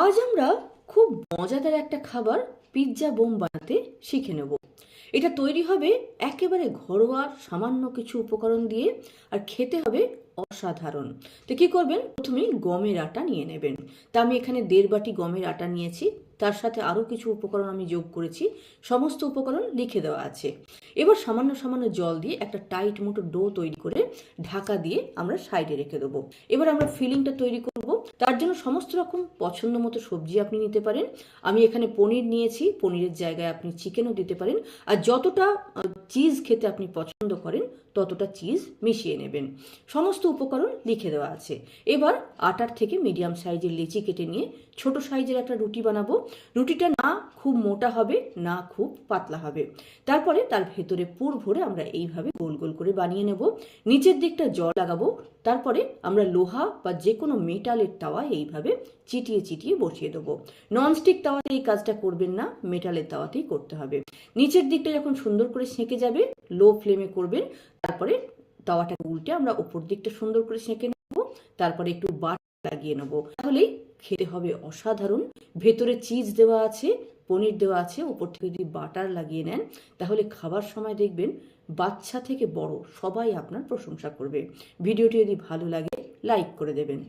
আজ আমরা খুব মজাদার একটা খাবার পিৎজা বোম বানাতে শিখে নেব। এটা তৈরি হবে একেবারে ঘরোয়া সামান্য কিছু উপকরণ দিয়ে আর খেতে হবে অসাধারণ। তো কী করবেন? প্রথমে গমের আটা নিয়ে নেবেন। তা আমি এখানে দেড় বাটি গমের আটা নিয়েছি। তার সাথে আরও কিছু উপকরণ আমি যোগ করেছি। সমস্ত উপকরণ লিখে দেওয়া আছে। এবার সামান্য সামান্য জল দিয়ে একটা টাইট মতো ডো তৈরি করে ঢাকা দিয়ে আমরা সাইডে রেখে দেবো। এবার আমরা ফিলিংটা তৈরি করব। তার জন্য সমস্ত রকম পছন্দ মতো সবজি আপনি নিতে পারেন। আমি এখানে পনির নিয়েছি। পনিরের জায়গায় আপনি চিকেনও দিতে পারেন। আর যতটা চিজ খেতে আপনি পছন্দ করেন ততটা চিজ মিশিয়ে নেবেন। সমস্ত উপকরণ লিখে দেওয়া আছে। এবার আটার থেকে মিডিয়াম সাইজের লিচি কেটে নিয়ে ছোট সাইজের একটা রুটি বানাবো। রুটিটা না খুব মোটা হবে, না খুব পাতলা হবে। তারপরে তার ভেতরে পুর ভরে আমরা এইভাবে গোল গোল করে বানিয়ে নেব। নিচের দিকটা জল লাগাবো। তারপরে আমরা লোহা বা যে কোনো মেটালের তাওয়া এইভাবে চিটিয়ে চিটিয়ে বসিয়ে দেবো। ননস্টিক তাওয়াতে এই কাজটা করবেন না, মেটালের তাওয়াতেই করতে হবে। নিচের দিকটা যখন সুন্দর করে সেঁকে যাবে, লো ফ্লেমে করবেন তারপরে তাওয়াটাকে উল্টে আমরা উপর দিকটা সুন্দর করে সেঁকে নেব, তারপরে একটু বাটার লাগিয়ে নেব। তাহলেই খেতে হবে অসাধারণ। ভেতরে চিজ দেওয়া আছে, পনির দেওয়া আছে, উপর থেকে যদি বাটার লাগিয়ে নেন, তাহলে খাবার সময় দেখবেন বাচ্চা থেকে বড় সবাই আপনার প্রশংসা করবে। ভিডিওটি যদি ভালো লাগে, লাইক করে দেবেন।